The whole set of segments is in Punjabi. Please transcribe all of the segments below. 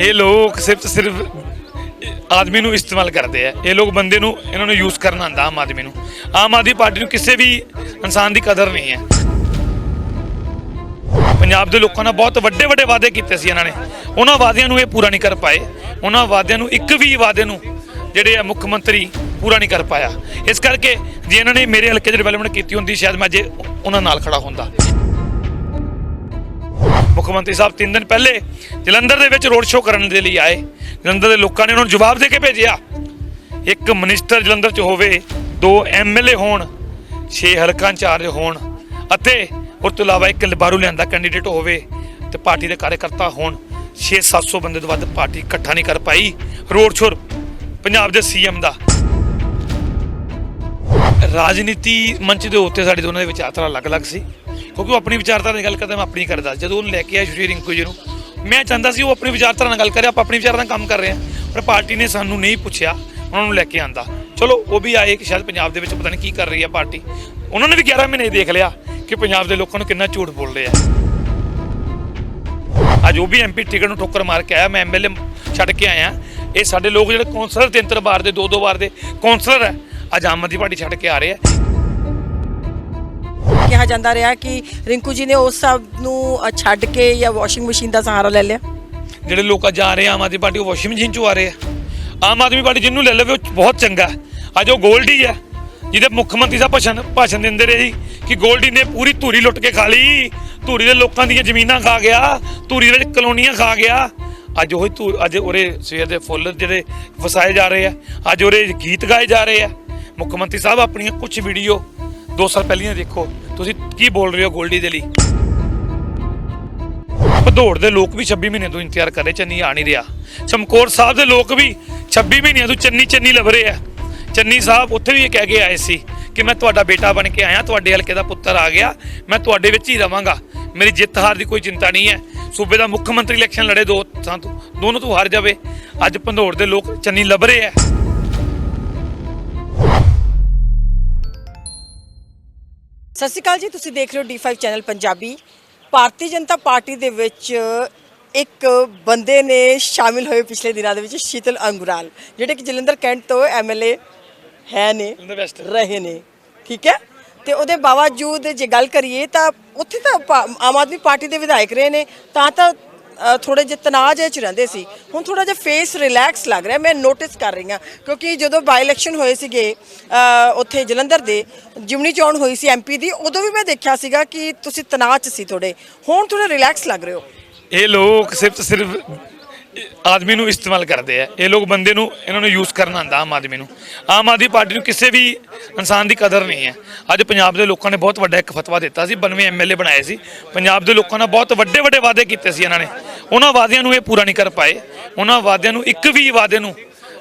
ਇਹ ਲੋਕ ਸਿਰਫ ਸਿਰਫ ਆਦਮੀ ਨੂੰ ਇਸਤੇਮਾਲ ਕਰਦੇ ਆ। ਇਹ ਲੋਕ ਬੰਦੇ ਨੂੰ ਇਹਨਾਂ ਨੂੰ ਯੂਜ਼ ਕਰਨਾ ਆਂਦਾ ਆਮ ਆਦਮੀ ਨੂੰ। ਆਮ ਆਦਮੀ ਪਾਰਟੀ ਨੂੰ ਕਿਸੇ ਵੀ ਇਨਸਾਨ ਦੀ ਕਦਰ ਨਹੀਂ ਹੈ। ਪੰਜਾਬ ਦੇ ਲੋਕਾਂ ਨਾਲ ਬਹੁਤ ਵੱਡੇ ਵੱਡੇ ਵਾਅਦੇ ਕੀਤੇ ਸੀ ਇਹਨਾਂ ਨੇ। ਉਹਨਾਂ ਵਾਅਦਿਆਂ ਨੂੰ ਇਹ ਪੂਰਾ ਨਹੀਂ ਕਰ ਪਾਏ। ਉਹਨਾਂ ਵਾਅਦਿਆਂ ਨੂੰ ਇੱਕ ਵੀ ਵਾਅਦੇ ਨੂੰ ਜਿਹੜੇ ਆ ਮੁੱਖ ਮੰਤਰੀ ਪੂਰਾ ਨਹੀਂ ਕਰ ਪਾਇਆ। ਇਸ ਕਰਕੇ ਜੇ ਇਹਨਾਂ ਨੇ ਮੇਰੇ ਹਲਕੇ 'ਚ ਡਿਵੈਲਪਮੈਂਟ ਕੀਤੀ ਹੁੰਦੀ, ਸ਼ਾਇਦ ਮੈਂ ਜੇ ਉਹਨਾਂ ਨਾਲ ਖੜਾ ਹੁੰਦਾ। ਮੁੱਖ ਮੰਤਰੀ ਸਾਹਿਬ 3 ਦਿਨ ਪਹਿਲੇ ਜਲੰਧਰ ਦੇ ਵਿੱਚ ਰੋਡ ਸ਼ੋਅ ਕਰਨ ਦੇ ਲਈ ਆਏ। ਜਲੰਧਰ ਦੇ ਲੋਕਾਂ ਨੇ ਉਹਨਾਂ ਨੂੰ ਜਵਾਬ ਦੇ ਕੇ ਭੇਜਿਆ। ਇੱਕ ਮਿਨਿਸਟਰ ਜਲੰਧਰ 'ਚ ਹੋਵੇ, ਦੋ ਐਮਐਲਏ ਹੋਣ, ਛੇ ਹਲਕਾ ਇੰਚਾਰਜ ਹੋਣ ਅਤੇ ਉਸ ਤੋਂ ਇਲਾਵਾ ਇੱਕ ਲਿਬਾਰੂ ਲਿਆਂਦਾ ਕੈਂਡੀਡੇਟ ਹੋਵੇ ਤੇ ਪਾਰਟੀ ਦੇ ਕਾਰਜਕਰਤਾ ਹੋਣ 6-700 ਬੰਦੇ ਤੋਂ ਵੱਧ ਪਾਰਟੀ ਇਕੱਠਾ ਨਹੀਂ ਕਰ ਪਾਈ। ਰੋਡ ਸ਼ੋਅ ਪੰਜਾਬ ਦੇ ਸੀਐਮ ਦਾ। ਰਾਜਨੀਤੀ ਮੰਚ ਦੇ ਉੱਤੇ ਸਾਡੇ ਦੋਨਾਂ ਦੇ ਵਿਚਾਰਧਾਰਾ ਅਲੱਗ-ਅਲੱਗ ਸੀ। ਕਿਉਂਕਿ ਉਹ ਆਪਣੀ ਵਿਚਾਰਧਾਰਾ ਦੀ ਗੱਲ ਕਰਦਾ, ਮੈਂ ਆਪਣੀ ਕਰਦਾ। ਜਦੋਂ ਉਹਨੂੰ ਲੈ ਕੇ ਆਇਆ ਸ਼੍ਰੀ ਰਿੰਕੂ ਜੀ ਨੂੰ, ਮੈਂ ਚਾਹੁੰਦਾ ਸੀ ਉਹ ਆਪਣੀ ਵਿਚਾਰਧਾਰਾ ਨਾਲ ਗੱਲ ਕਰੇ, ਆਪਾਂ ਆਪਣੀ ਵਿਚਾਰਧਾਰਾ ਨਾਲ ਕੰਮ ਕਰ ਰਹੇ ਹਾਂ। ਪਰ ਪਾਰਟੀ ਨੇ ਸਾਨੂੰ ਨਹੀਂ ਪੁੱਛਿਆ, ਉਹਨਾਂ ਨੂੰ ਲੈ ਕੇ ਆਂਦਾ। ਚਲੋ, ਉਹ ਵੀ ਆਏ ਕਿ ਸ਼ਾਇਦ ਪੰਜਾਬ ਦੇ ਵਿੱਚ ਪਤਾ ਨਹੀਂ ਕੀ ਕਰ ਰਹੀ ਹੈ ਪਾਰਟੀ। ਉਹਨਾਂ ਨੇ ਵੀ 11 ਮਹੀਨੇ ਦੇਖ ਲਿਆ ਕਿ ਪੰਜਾਬ ਦੇ ਲੋਕਾਂ ਨੂੰ ਕਿੰਨਾ ਝੂਠ ਬੋਲ ਰਹੇ ਆ। ਅੱਜ ਉਹ ਵੀ ਐਮਪੀ ਟਿਕਟ ਨੂੰ ਠੋਕਰ ਮਾਰ ਕੇ ਆਇਆ, ਮੈਂ ਐਮਐਲਏ ਛੱਡ ਕੇ ਆਇਆ। ਇਹ ਸਾਡੇ ਲੋਕ ਜਿਹੜੇ ਕੌਂਸਲਰ ਤਿੰਨ ਤਿੰਨ ਵਾਰ ਦੇ ਦੋ ਦੋ ਵਾਰ ਦੇ ਕੌਂਸਲਰ ਹੈ ਅੱਜ ਆਮ ਆਦਮੀ ਪਾਰਟੀ ਛੱਡ ਕੇ ਆ ਰਹੇ ਆ। ਕਿਹਾ ਜਾਂਦਾ ਰਿਹਾ ਕਿ ਰਿੰਕੂ ਜੀ ਨੇ ਉਸ ਸਭ ਨੂੰ ਛੱਡ ਕੇ ਜਾਂ ਵਾਸ਼ਿੰਗ ਮਸ਼ੀਨ ਦਾ ਸਹਾਰਾ ਲੈ ਲਿਆ। ਜਿਹੜੇ ਲੋਕ ਅੱਜ ਆ ਰਹੇ ਆ ਆਮ ਆਦਮੀ ਪਾਰਟੀ ਉਹ ਵਾਸ਼ਿੰਗ ਮਸ਼ੀਨ ਚੋਂ ਆ ਰਹੇ ਆ। ਆਮ ਆਦਮੀ ਪਾਰਟੀ ਜਿਹਨੂੰ ਲੈ ਲਵੇ ਉਹ ਬਹੁਤ ਚੰਗਾ ਹੈ। ਅੱਜ ਉਹ ਗੋਲਡੀ ਹੈ ਜਿਹਦੇ ਮੁੱਖ ਮੰਤਰੀ ਸਾਹਿਬ ਭਾਸ਼ਣ ਭਾਸ਼ਣ ਦਿੰਦੇ ਰਹੇ ਸੀ ਕਿ ਗੋਲਡੀ ਨੇ ਪੂਰੀ ਧੂਰੀ ਲੁੱਟ ਕੇ ਖਾ ਲਈ। ਧੂਰੀ ਦੇ ਲੋਕਾਂ ਦੀਆਂ ਜ਼ਮੀਨਾਂ ਖਾ ਗਿਆ ਧੂਰੀ ਦੇ ਵਿੱਚ ਕਲੋਨੀਆਂ ਖਾ ਗਿਆ। ਅੱਜ ਉਹੀ ਧੂ ਅੱਜ ਉਹਰੇ ਸਵੇਰ ਦੇ ਫੁੱਲ ਜਿਹੜੇ ਵਸਾਏ ਜਾ ਰਹੇ ਆ ਅੱਜ ਉਹਰੇ ਗੀਤ ਗਾਏ ਜਾ ਰਹੇ ਆ। ਮੁੱਖ ਮੰਤਰੀ ਸਾਹਿਬ, ਆਪਣੀਆਂ ਕੁਝ ਵੀਡੀਓ 2 ਸਾਲ ਪਹਿਲੀਆਂ ਦੇਖੋ। ਤੁਸੀਂ ਕੀ ਬੋਲ ਰਹੇ ਹੋ ਗੋਲਡੀ ਦੇ ਲਈ? ਭਦੌੜ ਦੇ ਲੋਕ ਵੀ 26 ਮਹੀਨੇ ਤੋਂ ਇੰਤਜ਼ਾਰ ਕਰ ਰਹੇ, ਚੰਨੀ ਆ ਨਹੀਂ ਰਿਹਾ। ਚਮਕੌਰ ਸਾਹਿਬ ਦੇ ਲੋਕ ਵੀ 26 ਮਹੀਨਿਆਂ ਤੋਂ ਚੰਨੀ ਚੰਨੀ ਲੱਭ ਰਹੇ ਆ। ਚੰਨੀ ਸਾਹਿਬ ਉੱਥੇ ਵੀ ਇਹ ਕਹਿ ਕੇ ਆਏ ਸੀ ਕਿ ਮੈਂ ਤੁਹਾਡਾ ਬੇਟਾ ਬਣ ਕੇ ਆਇਆ, ਤੁਹਾਡੇ ਹਲਕੇ ਦਾ ਪੁੱਤਰ ਆ ਗਿਆ, ਮੈਂ ਤੁਹਾਡੇ ਵਿੱਚ ਹੀ ਰਵਾਂਗਾ। ਮੇਰੀ ਜਿੱਤ ਹਾਰ ਦੀ ਕੋਈ ਚਿੰਤਾ ਨਹੀਂ ਹੈ। ਸੂਬੇ ਦਾ ਮੁੱਖ ਮੰਤਰੀ ਇਲੈਕਸ਼ਨ ਲੜੇ, ਦੋ ਥਾਂ ਤੋਂ ਦੋਨੋਂ ਤੋਂ ਹਾਰ ਜਾਵੇ। ਅੱਜ ਭਦੌੜ ਦੇ ਲੋਕ ਚੰਨੀ ਲੱਭ ਰਹੇ ਆ। ਸਤਿ ਸ਼੍ਰੀ ਅਕਾਲ ਜੀ ਤੁਸੀਂ ਦੇਖ ਰਹੇ ਹੋ D5 channel Punjabi. Bharatiya Janata party ਦੇ ਵਿੱਚ ਇੱਕ ਬੰਦੇ ਨੇ ਸ਼ਾਮਿਲ ਹੋਏ ਪਿਛਲੇ ਦਿਨਾਂ ਦੇ ਵਿੱਚ ਸ਼ੀਤਲ ਅੰਗੁਰਾਲ ਜਿਹੜੇ ਕਿ ਜਲੰਧਰ ਕੈਂਟ ਤੋਂ ਐਮਐਲਏ ਹੈ ਨੇ ਰਹੇ ਨੇ ਠੀਕ ਹੈ? ਤੇ ਉਹਦੇ ਬਾਵਜੂਦ ਜੇ ਗੱਲ ਕਰੀਏ ਤਾਂ ਉੱਥੇ ਤਾਂ ਪਾ- ਆਮ ਆਦਮੀ ਪਾਰਟੀ ਦੇ ਵਿਧਾਇਕ ਰਹੇ ਨੇ ਤਾਂ ਤਾਂ ਥੋੜੇ ਜਿਹੇ ਤਣਾਅ ਜਿਹੇ ਚ ਰਹਿੰਦੇ ਸੀ। ਹੁਣ ਥੋੜਾ ਜਿਹਾ ਫੇਸ ਰਿਲੈਕਸ ਲੱਗ ਰਿਹਾ। ਮੈਂ ਨੋਟਿਸ ਕਰ ਰਹੀ ਹਾਂ। ਕਿਉਂਕਿ ਜਦੋਂ ਬਾਈ ਇਲੈਕਸ਼ਨ ਹੋਏ ਸੀਗੇ ਉੱਥੇ ਜਲੰਧਰ ਦੇ, ਜਿਮਨੀ ਚੋਣ ਹੋਈ ਸੀ ਐਮਪੀ ਦੀ, ਉਦੋਂ ਵੀ ਮੈਂ ਦੇਖਿਆ ਸੀਗਾ ਕਿ ਤੁਸੀਂ ਤਣਾਅ ਚ ਸੀ ਥੋੜੇ ਹੁਣ ਥੋੜਾ ਰਿਲੈਕਸ ਲੱਗ ਰਹੇ ਹੋ। ਇਹ ਲੋਕ ਸਿਰਫ ਸਿਰਫ ਆਦਮੀ ਨੂੰ ਇਸਤੇਮਾਲ ਕਰਦੇ ਆ। ਇਹ ਲੋਕ ਬੰਦੇ ਨੂੰ ਇਹਨਾਂ ਨੂੰ ਯੂਜ਼ ਕਰਨਾ ਆਂਦਾ ਆਮ ਆਦਮੀ ਨੂੰ। ਆਮ ਆਦਮੀ ਪਾਰਟੀ ਨੂੰ ਕਿਸੇ ਵੀ ਇਨਸਾਨ ਦੀ ਕਦਰ ਨਹੀਂ ਹੈ। ਅੱਜ ਪੰਜਾਬ ਦੇ ਲੋਕਾਂ ਨੇ ਬਹੁਤ ਵੱਡਾ ਇੱਕ ਫਤਵਾ ਦਿੱਤਾ ਸੀ 92 ਐਮਐਲਏ ਬਣਾਏ ਸੀ। ਪੰਜਾਬ ਦੇ ਲੋਕਾਂ ਨਾਲ ਬਹੁਤ ਵੱਡੇ ਵੱਡੇ ਵਾਅਦੇ ਕੀਤੇ ਸੀ ਇਹਨਾਂ ਨੇ। ਉਹਨਾਂ ਵਾਅਦਿਆਂ ਨੂੰ ਇਹ ਪੂਰਾ ਨਹੀਂ ਕਰ ਪਾਏ। ਉਹਨਾਂ ਵਾਅਦਿਆਂ ਨੂੰ ਇੱਕ ਵੀ ਵਾਅਦੇ ਨੂੰ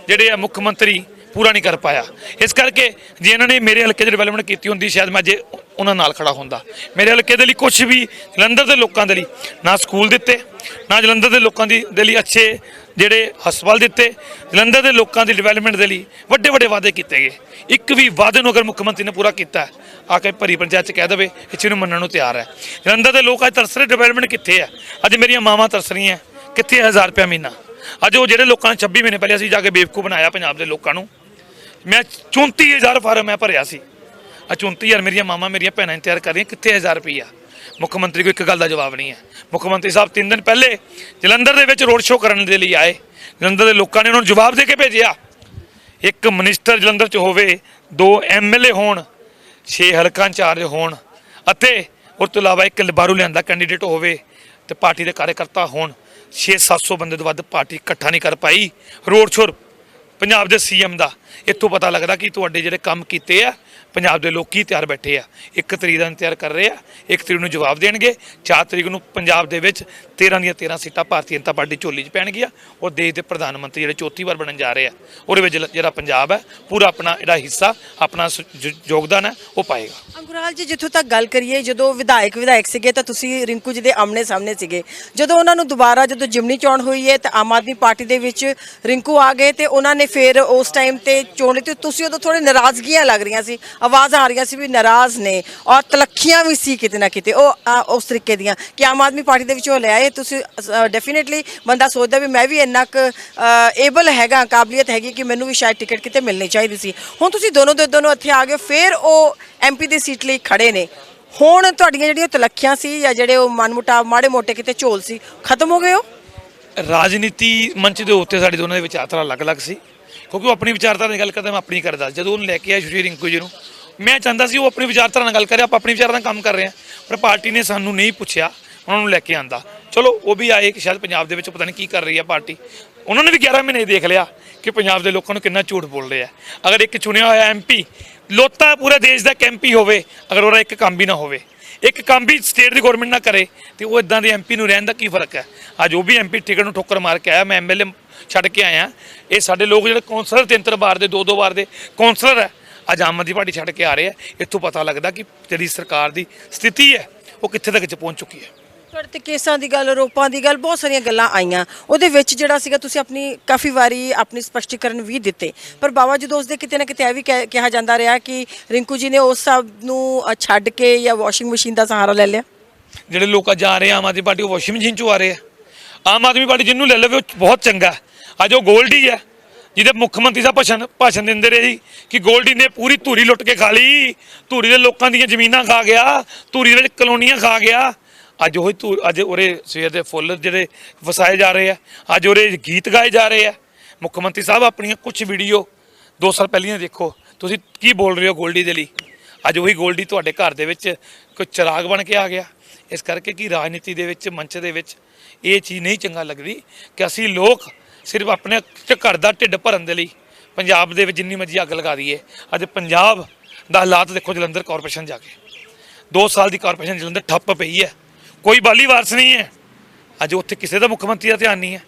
ਜਿਹੜੇ ਆ ਮੁੱਖ ਮੰਤਰੀ ਪੂਰਾ ਨਹੀਂ ਕਰ ਪਾਇਆ। ਇਸ ਕਰਕੇ ਜੇ ਇਹਨਾਂ ਨੇ ਮੇਰੇ ਹਲਕੇ 'ਚ ਡਿਵੈਲਪਮੈਂਟ ਕੀਤੀ ਹੁੰਦੀ, ਸ਼ਾਇਦ ਮੈਂ ਜੇ ਉਹਨਾਂ ਨਾਲ ਖੜਾ ਹੁੰਦਾ। ਮੇਰੇ ਹਲਕੇ ਦੇ ਲਈ ਕੁਝ ਵੀ, ਜਲੰਧਰ ਦੇ ਲੋਕਾਂ ਦੇ ਲਈ, ਨਾ ਸਕੂਲ ਦਿੱਤੇ ਨਾ ਜਲੰਧਰ ਦੇ ਲੋਕਾਂ ਦੀ ਦੇ ਲਈ ਅੱਛੇ ਜਿਹੜੇ ਹਸਪਤਾਲ ਦਿੱਤੇ, ਜਲੰਧਰ ਦੇ ਲੋਕਾਂ ਦੀ ਡਿਵੈਲਪਮੈਂਟ ਦੇ ਲਈ ਵੱਡੇ ਵੱਡੇ ਵਾਅਦੇ ਕੀਤੇ ਗਏ। ਇੱਕ ਵੀ ਵਾਅਦੇ ਨੂੰ ਅਗਰ ਮੁੱਖ ਮੰਤਰੀ ਨੇ ਪੂਰਾ ਕੀਤਾ, ਆ ਕੇ ਭਰੀ ਪੰਚਾਇਤ ਚ ਕਹਿ ਦੇਵੇ, ਇਹ ਚੀਜ਼ ਨੂੰ ਮੰਨਣ ਨੂੰ ਤਿਆਰ ਹੈ। ਜਲੰਧਰ ਦੇ ਲੋਕ ਅੱਜ ਤਰਸ ਰਹੇ ਡਿਵੈਲਪਮੈਂਟ ਕਿੱਥੇ ਹੈ? ਅੱਜ ਮੇਰੀਆਂ ਮਾਵਾਂ ਤਰਸ ਰਹੀਆਂ, ਕਿੱਥੇ 1000 ਰੁਪਏ ਮਹੀਨਾ? ਅੱਜ ਉਹ ਜਿਹੜੇ ਲੋਕਾਂ ਨੇ 26 ਮਹੀਨੇ ਪਹਿਲੇ ਅਸੀਂ ਜਾ ਕੇ ਬੇਵਕੂ ਬਣਾਇਆ ਪੰਜਾਬ ਦੇ ਲੋਕਾਂ ਨੂੰ। ਮੈਂ 34000 ਫਾਰਮ ਮੈਂ ਭਰਿਆ ਸੀ। ਆ 34000 ਮੇਰੀਆਂ ਮਾਮਾ ਮੇਰੀਆਂ ਭੈਣਾਂ ਇੰਤਜ਼ਾਰ ਕਰ ਰਹੀਆਂ, ਕਿੱਥੇ 1000 ਰੁਪਈਆ? ਮੁੱਖ ਮੰਤਰੀ ਕੋਈ ਇੱਕ ਗੱਲ ਦਾ ਜਵਾਬ ਨਹੀਂ ਹੈ। ਮੁੱਖ ਮੰਤਰੀ ਸਾਹਿਬ 3 ਦਿਨ ਪਹਿਲੇ ਜਲੰਧਰ ਦੇ ਵਿੱਚ ਰੋਡ ਸ਼ੋਅ ਕਰਨ ਦੇ ਲਈ ਆਏ। ਜਲੰਧਰ ਦੇ ਲੋਕਾਂ ਨੇ ਉਹਨਾਂ ਨੂੰ ਜਵਾਬ ਦੇ ਕੇ ਭੇਜਿਆ। ਇੱਕ ਮਿਨਿਸਟਰ ਜਲੰਧਰ 'ਚ ਹੋਵੇ, ਦੋ ਐਮਐਲਏ ਹੋਣ, ਛੇ ਹਲਕਾ ਇੰਚਾਰਜ ਹੋਣ, ਅਤੇ ਉਸ ਤੋਂ ਇਲਾਵਾ ਇੱਕ ਲਿਬਾਰੂ ਲਿਆਂਦਾ ਕੈਂਡੀਡੇਟ ਹੋਵੇ ਤੇ ਪਾਰਟੀ ਦੇ ਕਾਰਜਕਰਤਾ ਹੋਣ 6-700 ਬੰਦੇ ਤੋਂ ਵੱਧ ਪਾਰਟੀ ਇਕੱਠਾ ਨਹੀਂ ਕਰ ਪਾਈ। ਰੋਡ ਸ਼ੋਅ ਪੰਜਾਬ ਦੇ ਸੀਐਮ ਦਾ, ਇੱਥੋਂ ਪਤਾ ਲੱਗਦਾ ਕਿ ਤੁਹਾਡੇ ਜਿਹੜੇ ਕੰਮ ਕੀਤੇ ਆ ਪੰਜਾਬ ਦੇ ਲੋਕ ਕੀ ਤਿਆਰ ਬੈਠੇ ਆ। ਇੱਕ ਤਰੀਕ ਦਾ ਇੰਤਜ਼ਾਰ ਕਰ ਰਹੇ ਆ, ਇੱਕ ਤਰੀਕ ਨੂੰ ਜਵਾਬ ਦੇਣਗੇ। 4 ਤਰੀਕ ਨੂੰ ਪੰਜਾਬ ਦੇ ਵਿੱਚ 13 ਦੀਆਂ 13 ਸੀਟਾਂ ਭਾਰਤੀ ਜਨਤਾ ਪਾਰਟੀ ਝੋਲੀ 'ਚ ਪੈਣਗੀਆਂ। ਔਰ ਦੇਸ਼ ਦੇ ਪ੍ਰਧਾਨ ਮੰਤਰੀ ਜਿਹੜੇ ਚੌਥੀ ਵਾਰ ਬਣਨ ਜਾ ਰਹੇ ਆ, ਉਹਦੇ ਵਿੱਚ ਜਿਹੜਾ- ਪੰਜਾਬ ਹੈ, ਪੂਰਾ ਆਪਣਾ ਜਿਹੜਾ ਹਿੱਸਾ, ਆਪਣਾ ਯੋਗਦਾਨ ਹੈ, ਉਹ ਪਾਏਗਾ। ਅੰਗੁਰਾਲ ਜੀ, ਜਿੱਥੋਂ ਤੱਕ ਗੱਲ ਕਰੀਏ, ਜਦੋਂ ਵਿਧਾਇਕ ਵਿਧਾਇਕ ਸੀਗੇ, ਤਾਂ ਤੁਸੀਂ ਰਿੰਕੂ ਜੀ ਦੇ ਆਮਣੇ ਸਾਹਮਣੇ ਸੀਗੇ। ਜਦੋਂ ਉਹਨਾਂ ਨੂੰ ਦੁਬਾਰਾ ਜਦੋਂ ਜਿਮਨੀ ਚੋਣ ਹੋਈ ਹੈ, ਤਾਂ ਆਮ ਆਦਮੀ ਪਾਰਟੀ ਦੇ ਵਿੱਚ ਰਿੰਕੂ ਆ ਗਏ ਤੇ ਉਹਨਾਂ ਨੇ ਫਿਰ ਉਸ ਟਾਈਮ ਤੇ ਚੋਣ ਤੇ ਤੁਸੀਂ ਉਦੋਂ ਥੋੜੇ ਨਾਰਾਜ਼ਗੀਆਂ ਲੱਗ ਰਹੀਆਂ ਸੀ। ਆਵਾਜ਼ਾਂ ਆ ਰਹੀਆਂ ਸੀ ਵੀ ਨਾਰਾਜ਼ ਨੇ ਔਰ ਤਲੱਖੀਆਂ ਵੀ ਸੀ ਕਿਤੇ ਨਾ ਕਿਤੇ। ਉਹ ਆ, ਉਸ ਤਰੀਕੇ ਦੀਆਂ ਕਿ ਆਮ ਆਦਮੀ ਪਾਰਟੀ ਦੇ ਵਿੱਚੋਂ ਲੈ ਆਏ। ਤੁਸੀਂ ਡੈਫੀਨਿਟਲੀ ਬੰਦਾ ਸੋਚਦਾ ਵੀ ਮੈਂ ਵੀ ਇੰਨਾ ਕੁ ਏਬਲ ਹੈਗਾ ਕਾਬਲੀਅਤ ਹੈਗੀ ਕਿ ਮੈਨੂੰ ਵੀ ਸ਼ਾਇਦ ਟਿਕਟ ਕਿਤੇ ਮਿਲਣੀ ਚਾਹੀਦੀ ਸੀ। ਹੁਣ ਤੁਸੀਂ ਦੋਨੋਂ ਦੇ ਦੋਨੋਂ ਇੱਥੇ ਆ ਗਏ ਹੋ ਫਿਰ ਉਹ ਐਮਪੀ ਦੀ ਸੀਟ ਲਈ ਖੜੇ ਨੇ। ਹੁਣ ਤੁਹਾਡੀਆਂ ਜਿਹੜੀਆਂ ਤਲੱਖੀਆਂ ਸੀ ਜਾਂ ਜਿਹੜੇ ਉਹ ਮਨਮੁਟਾਵ ਮਾੜੇ ਮੋਟੇ ਕਿਤੇ ਝੋਲ ਸੀ ਖਤਮ ਹੋ ਗਏ ਹੋ ਰਾਜਨੀਤੀ ਮੰਚ ਦੇ ਉੱਤੇ ਸਾਡੀ ਦੋਨਾਂ ਦੀ ਵਿਚਾਰਧਾਰਾ ਅਲੱਗ-ਅਲੱਗ ਸੀ। ਕਿਉਂਕਿ ਉਹ ਆਪਣੀ ਵਿਚਾਰਧਾਰਾ ਦੀ ਗੱਲ ਕਰਦਾ ਮੈਂ ਆਪਣੀ ਕਰਦਾ। ਜਦੋਂ ਉਹਨੂੰ ਲੈ ਕੇ ਆਇਆ ਸ਼੍ਰੀ ਰਿੰਕੂ ਜੀ ਨੂੰ ਮੈਂ ਚਾਹੁੰਦਾ ਸੀ ਉਹ ਆਪਣੀ ਵਿਚਾਰਧਾਰਾ ਨਾਲ ਗੱਲ ਕਰੇ, ਆਪਾਂ ਆਪਣੀ ਵਿਚਾਰਧਾਰਾ ਨਾਲ ਕੰਮ ਕਰ ਰਹੇ ਹਾਂ। ਪਰ ਪਾਰਟੀ ਨੇ ਸਾਨੂੰ ਨਹੀਂ ਪੁੱਛਿਆ, ਉਹਨਾਂ ਨੂੰ ਲੈ ਕੇ ਆਂਦਾ। ਚਲੋ, ਉਹ ਵੀ ਆਏ ਕਿ ਸ਼ਾਇਦ ਪੰਜਾਬ ਦੇ ਵਿੱਚ ਪਤਾ ਨਹੀਂ ਕੀ ਕਰ ਰਹੀ ਹੈ ਪਾਰਟੀ। ਉਹਨਾਂ ਨੇ ਵੀ 11 ਮਹੀਨੇ ਦੇਖ ਲਿਆ ਕਿ ਪੰਜਾਬ ਦੇ ਲੋਕਾਂ ਨੂੰ ਕਿੰਨਾ ਝੂਠ ਬੋਲ ਰਿਹਾ ਅਗਰ ਇੱਕ ਚੁਣਿਆ ਹੋਇਆ ਐਮਪੀ ਲੋਤਾ ਪੂਰੇ ਦੇਸ਼ ਦਾ ਐਮਪੀ ਹੋਵੇ, ਅਗਰ ਉਹਦਾ ਇੱਕ ਕੰਮ ਵੀ ਨਾ ਹੋਵੇ। ਇੱਕ ਕੰਮ ਵੀ ਸਟੇਟ ਦੀ ਗਵਰਨਮੈਂਟ ਨਾ ਕਰੇ ਤੇ ਉਹ ਇਦਾਂ ਦੇ ਐਮਪੀ ਨੂੰ ਰਹਿਣ ਦਾ ਕੀ ਫ਼ਰਕ ਹੈ? ਅੱਜ ਉਹ ਵੀ ਐਮਪੀ ਟਿਕਟ ਨੂੰ ਠੋਕਰ ਮਾਰ ਕੇ ਆਇਆ, ਮੈਂ ਐਮਐਲਏ ਛੱਡ ਕੇ ਆਇਆ। ਇਹ ਸਾਡੇ ਲੋਕ ਜਿਹੜੇ ਕੌਂਸਲਰ ਤਿੰਨ ਤਿੰਨ ਵਾਰ ਦੇ ਦੋ ਦੋ ਵਾਰ ਦੇ ਕੌਂਸਲਰ ਹੈ ਅੱਜ ਆਮ ਆਦਮੀ ਪਾਰਟੀ ਛੱਡ ਕੇ ਆ ਰਹੇ ਆ ਇੱਥੋਂ ਪਤਾ ਲੱਗਦਾ ਕਿ ਜਿਹੜੀ ਸਰਕਾਰ ਦੀ ਸਥਿਤੀ ਹੈ ਉਹ ਕਿੱਥੇ ਤੱਕ ਪਹੁੰਚ ਚੁੱਕੀ ਹੈ। ਤੁਹਾਡੇ ਤੇ ਕੇਸਾਂ ਦੀ ਗੱਲ ਆਰੋਪਾਂ ਦੀ ਗੱਲ ਬਹੁਤ ਸਾਰੀਆਂ ਗੱਲਾਂ ਆਈਆਂ। ਉਹਦੇ ਵਿੱਚ ਜਿਹੜਾ ਸੀਗਾ ਤੁਸੀਂ ਆਪਣੀ ਕਾਫੀ ਵਾਰੀ ਆਪਣੀ ਸਪਸ਼ਟੀਕਰਨ ਵੀ ਦਿੱਤੇ। ਪਰ ਬਾਵਜੂਦ ਉਸ ਦੇ ਕਿਤੇ ਨਾ ਕਿਤੇ ਇਹ ਵੀ ਕਹਿ- ਕਿਹਾ ਜਾਂਦਾ ਰਿਹਾ ਕਿ ਰਿੰਕੂ ਜੀ ਨੇ ਉਸ ਸਭ ਨੂੰ ਅ, ਛੱਡ ਕੇ ਜਾਂ ਵਾਸ਼ਿੰਗ ਮਸ਼ੀਨ ਦਾ ਸਹਾਰਾ ਲੈ ਲਿਆ। ਜਿਹੜੇ ਲੋਕ ਅੱਜ ਆ ਰਹੇ ਆ ਆਮ ਆਦਮੀ ਪਾਰਟੀ ਉਹ ਵਾਸ਼ਿੰਗ ਮਸ਼ੀਨ ਚੋਂ ਆ ਰਹੇ ਆ। ਆਮ ਆਦਮੀ ਪਾਰਟੀ ਜਿਹਨੂੰ ਲੈ ਲਵੇ ਉਹ ਬਹੁਤ ਚੰਗਾ। ਅੱਜ ਉਹ ਗੋਲਡੀ ਹੈ। ਜਿਹਦੇ ਮੁੱਖ ਮੰਤਰੀ ਸਾਹਿਬ ਭਾਸ਼ਣ ਭਾਸ਼ਣ ਦਿੰਦੇ ਰਹੇ ਜੀ ਕਿ ਗੋਲਡੀ ਨੇ ਪੂਰੀ ਧੂਰੀ ਲੁੱਟ ਕੇ ਖਾ ਲਈ, ਧੂਰੀ ਦੇ ਲੋਕਾਂ ਦੀਆਂ ਜ਼ਮੀਨਾਂ ਖਾ ਗਿਆ, ਧੂਰੀ ਦੇ ਵਿੱਚ ਕਲੋਨੀਆਂ ਖਾ ਗਿਆ। ਅੱਜ ਉਹ ਧੂ, ਅੱਜ ਉਰੇ ਸਵੇਰ ਦੇ ਫੁੱਲ ਜਿਹੜੇ ਵਸਾਏ ਜਾ ਰਹੇ ਆ, ਅੱਜ ਉਰੇ ਗੀਤ ਗਾਏ ਜਾ ਰਹੇ ਆ। ਮੁੱਖ ਮੰਤਰੀ ਸਾਹਿਬ ਆਪਣੀਆਂ ਕੁਝ ਵੀਡੀਓ ਦੋ ਸਾਲ ਪਹਿਲੀਆਂ ਦੇਖੋ। ਤੁਸੀਂ ਕੀ ਬੋਲ ਰਹੇ ਹੋ ਗੋਲਡੀ ਦੇ ਲਈ? ਅੱਜ ਉਹੀ ਗੋਲਡੀ ਤੁਹਾਡੇ ਘਰ ਦੇ ਵਿੱਚ ਕੋਈ ਚਿਰਾਗ ਬਣ ਕੇ ਆ ਗਿਆ। ਇਸ ਕਰਕੇ ਕਿ ਰਾਜਨੀਤੀ ਦੇ ਵਿੱਚ, ਮੰਚ ਦੇ ਵਿੱਚ ਇਹ ਚੀਜ਼ ਨਹੀਂ ਚੰਗਾ ਲੱਗਦੀ ਕਿ ਅਸੀਂ ਲੋਕ ਸਿਰਫ ਆਪਣੇ ਘਰ ਦਾ ਢਿੱਡ ਭਰਨ ਦੇ ਲਈ ਪੰਜਾਬ ਦੇ ਵਿੱਚ ਜਿੰਨੀ ਮਰਜ਼ੀ ਅੱਗ ਲਗਾ ਦਈਏ। ਅੱਜ ਪੰਜਾਬ ਦਾ ਹਾਲਾਤ ਦੇਖੋ ਜਲੰਧਰ ਕਾਰਪੋਰੇਸ਼ਨ ਜਾ ਕੇ। 2 ਸਾਲ ਦੀ ਕਾਰਪੋਰੇਸ਼ਨ ਜਲੰਧਰ ਠੱਪ ਪਈ ਹੈ। ਕੋਈ ਬਾਲੀ ਵਾਰਸ ਨਹੀਂ ਹੈ। ਅੱਜ ਉੱਥੇ ਕਿਸੇ ਦਾ ਮੁੱਖ ਮੰਤਰੀ ਦਾ ਧਿਆਨ ਨਹੀਂ ਹੈ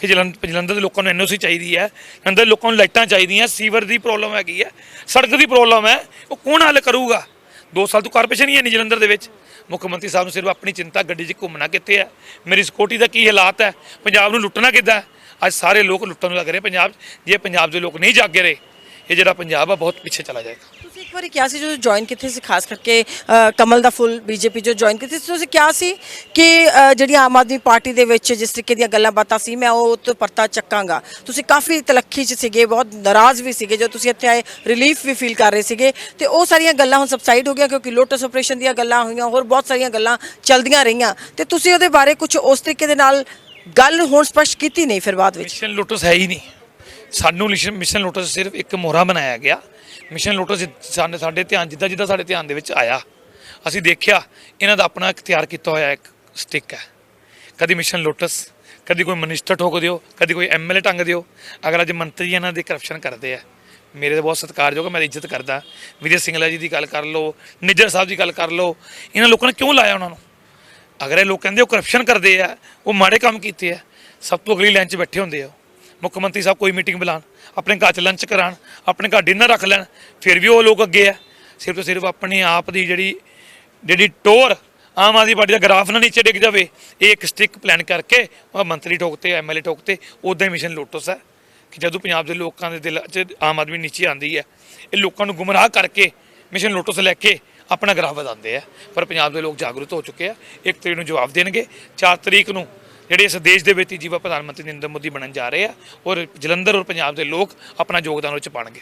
ਕਿ ਜਲੰਧਰ ਜਲੰਧਰ ਦੇ ਲੋਕਾਂ ਨੂੰ ਐਨਓਸੀ ਚਾਹੀਦੀ ਹੈ। ਜਲੰਧਰ ਦੇ ਲੋਕਾਂ ਨੂੰ ਲਾਈਟਾਂ ਚਾਹੀਦੀਆਂ, ਸੀਵਰ ਦੀ ਪ੍ਰੋਬਲਮ ਹੈਗੀ ਹੈ, ਸੜਕ ਦੀ ਪ੍ਰੋਬਲਮ ਹੈ, ਉਹ ਕੌਣ ਹੱਲ ਕਰੂਗਾ? 2 ਸਾਲ ਤੋਂ ਕਾਰਪੋਰੇਸ਼ਨ ਹੀ ਹੈ ਨਹੀਂ ਜਲੰਧਰ ਦੇ ਵਿੱਚ। ਮੁੱਖ ਮੰਤਰੀ ਸਾਹਿਬ ਨੂੰ ਸਿਰਫ ਆਪਣੀ ਚਿੰਤਾ ਗੱਡੀ 'ਚ ਘੁੰਮਣਾ ਕਿੱਥੇ ਹੈ? ਮੇਰੀ ਸਿਕਿਉਰਟੀ ਦਾ ਕੀ ਹਾਲਾਤ ਹੈ? ਪੰਜਾਬ ਨੂੰ ਲੁੱਟਣਾ ਕਿੱਦਾਂ ਅੱਜ ਸਾਰੇ ਲੋਕ ਲੁੱਟਣ ਨੂੰ ਲੱਗ ਰਹੇ ਪੰਜਾਬ ਜੇ ਪੰਜਾਬ ਦੇ ਲੋਕ ਨਹੀਂ ਜਾਗੇ ਰਹੇ ਇਹ ਜਿਹੜਾ ਪੰਜਾਬ ਆ ਬਹੁਤ ਪਿੱਛੇ ਚਲਾ ਜਾਏਗਾ। ਤੁਸੀਂ ਇੱਕ ਵਾਰੀ ਕਿਹਾ ਸੀ ਜਦੋਂ ਜੁਆਇਨ ਕੀਤੇ ਸੀ ਖਾਸ ਕਰਕੇ ਅ, ਕਮਲ ਦਾ ਫੁੱਲ ਬੀਜੇਪੀ ਜੋ ਜੁਆਇਨ ਕੀਤੀ ਸੀ ਤੁਸੀਂ ਕਿਹਾ ਸੀ ਕਿ ਅ, ਜਿਹੜੀ ਆਮ ਆਦਮੀ ਪਾਰਟੀ ਦੇ ਵਿੱਚ ਜਿਸ ਤਰੀਕੇ ਦੀਆਂ ਗੱਲਾਂ ਬਾਤਾਂ ਸੀ ਮੈਂ ਉਹ ਤੋਂ ਪਰਤਾ ਚੱਕਾਂਗਾ। ਤੁਸੀਂ ਕਾਫੀ ਤਲੱਖੀ 'ਚ ਸੀਗੇ ਬਹੁਤ ਨਾਰਾਜ਼ ਵੀ ਸੀਗੇ ਜਦੋਂ ਤੁਸੀਂ ਇੱਥੇ ਆਏ ਰਿਲੀਫ ਵੀ ਫੀਲ ਕਰ ਰਹੇ ਸੀਗੇ। ਤੇ ਉਹ ਸਾਰੀਆਂ ਗੱਲਾਂ ਹੁਣ ਸਬਸਾਈਡ ਹੋ ਗਈਆਂ ਕਿਉਂਕਿ ਲੋਟਸ ਆਪਰੇਸ਼ਨ ਦੀਆਂ ਗੱਲਾਂ ਹੋਈਆਂ ਹੋਰ ਬਹੁਤ ਸਾਰੀਆਂ ਗੱਲਾਂ ਚੱਲਦੀਆਂ ਰਹੀਆਂ। ਤੇ ਤੁਸੀਂ ਉਹਦੇ ਬਾਰੇ ਕੁਝ ਉਸ ਤਰੀਕੇ ਦੇ ਨਾਲ ਗੱਲ ਹੁਣ ਸਪਸ਼ਟ ਕੀਤੀ ਨਹੀਂ ਫਿਰ ਬਾਅਦ ਵਿੱਚ। ਮਿਸ਼ਨ ਲੋਟਸ ਹੈ ਹੀ ਨਹੀਂ। ਸਾਨੂੰ ਲਿਸ਼ਨ- ਮਿਸ਼ਨ ਲੋਟਸ ਸਿਰਫ ਇੱਕ ਮੋਹਰਾ ਬਣਾਇਆ ਗਿਆ। ਮਿਸ਼ਨ ਲੋਟਸ ਸਾਡੇ ਸਾਡੇ ਧਿਆਨ ਜਿੱਦਾਂ ਜਿੱਦਾਂ ਸਾਡੇ ਧਿਆਨ ਦੇ ਵਿੱਚ ਆਇਆ ਅਸੀਂ ਦੇਖਿਆ ਇਹਨਾਂ ਦਾ ਆਪਣਾ ਇੱਕ ਤਿਆਰ ਕੀਤਾ ਹੋਇਆ ਇੱਕ ਸਟਿੱਕ ਹੈ। ਕਦੀ ਮਿਸ਼ਨ ਲੋਟਸ ਕਦੀ ਕੋਈ ਮਨਿਸਟਰ ਠੋਕ ਦਿਓ ਕਦੀ ਕੋਈ ਐਮਐਲਏ ਟੰਗ ਦਿਓ। ਅਗਰ ਅੱਜ ਮੰਤਰੀ ਇਹਨਾਂ ਦੇ ਕਰਪਸ਼ਨ ਕਰਦੇ ਆ ਮੇਰੇ ਤਾਂ ਬਹੁਤ ਸਤਿਕਾਰਯੋਗ ਹੈ, ਮੈਂ ਇੱਜ਼ਤ ਕਰਦਾ। ਵਿਜੇ ਸਿੰਗਲਾ ਜੀ ਦੀ ਗੱਲ ਕਰ ਲਓ ਨਿੱਜਰ ਸਾਹਿਬ ਦੀ ਗੱਲ ਕਰ ਲਓ ਇਹਨਾਂ ਲੋਕਾਂ ਨੇ ਕਿਉਂ ਲਾਇਆ ਉਹਨਾਂ ਨੂੰ? ਅਗਰ ਇਹ ਲੋਕ ਕਹਿੰਦੇ ਉਹ ਕਰਪਸ਼ਨ ਕਰਦੇ ਆ, ਉਹ ਮਾੜੇ ਕੰਮ ਕੀਤੇ ਆ, ਸਭ ਤੋਂ ਅਗਲੀ ਲਾਈਨ 'ਚ ਬੈਠੇ ਹੁੰਦੇ ਆ ਮੁੱਖ ਮੰਤਰੀ ਸਾਹਿਬ ਕੋਈ ਮੀਟਿੰਗ ਬੁਲਾਣ, ਆਪਣੇ ਘਰ 'ਚ ਲੰਚ ਕਰਾਣ, ਆਪਣੇ ਘਰ ਡਿਨਰ ਰੱਖ ਲੈਣ, ਫਿਰ ਵੀ ਉਹ ਲੋਕ ਅੱਗੇ ਆ। ਸਿਰਫ ਤੋਂ ਸਿਰਫ ਆਪਣੇ ਆਪ ਦੀ ਜਿਹੜੀ ਜਿਹੜੀ ਟੋਰ ਆਮ ਆਦਮੀ ਪਾਰਟੀ ਦਾ ਗ੍ਰਾਫ ਨਾ ਨੀਚੇ ਡਿੱਗ ਜਾਵੇ, ਇਹ ਇੱਕ ਸਟਿਕ ਪਲਾਨ ਕਰਕੇ ਉਹ ਮੰਤਰੀ ਠੋਕਤੇ ਐਮਐਲਏ ਠੋਕਤੇ ਉਦਾਂ ਹੀ ਮਿਸ਼ਨ ਲੋਟਸ ਹੈ ਕਿ ਜਦੋਂ ਪੰਜਾਬ ਦੇ ਲੋਕਾਂ ਦੇ ਦਿਲ 'ਚ ਆਮ ਆਦਮੀ ਨੀਚੇ ਆਂਦੀ ਹੈ ਇਹ ਲੋਕਾਂ ਨੂੰ ਗੁੰਮਰਾਹ ਕਰਕੇ ਮਿਸ਼ਨ ਲੋਟਸ ਲੈ ਕੇ ਆਪਣਾ ਗ੍ਰਾਹ ਵਧਾਉਂਦੇ ਆ। ਪਰ ਪੰਜਾਬ ਦੇ ਲੋਕ ਜਾਗਰੂਕ ਹੋ ਚੁੱਕੇ ਆ। ਇੱਕ ਤਰੀਕ ਨੂੰ ਜਵਾਬ ਦੇਣਗੇ। 4 ਤਰੀਕ ਨੂੰ ਜਿਹੜੇ ਇਸ ਦੇਸ਼ ਦੇ ਵਿੱਚ ਜੀਵਾ ਪ੍ਰਧਾਨ ਮੰਤਰੀ ਨਰਿੰਦਰ ਮੋਦੀ ਬਣਨ ਜਾ ਰਹੇ ਆ, ਔਰ ਜਲੰਧਰ ਔਰ ਪੰਜਾਬ ਦੇ ਲੋਕ ਆਪਣਾ ਯੋਗਦਾਨ ਉਹ 'ਚ ਪਾਉਣਗੇ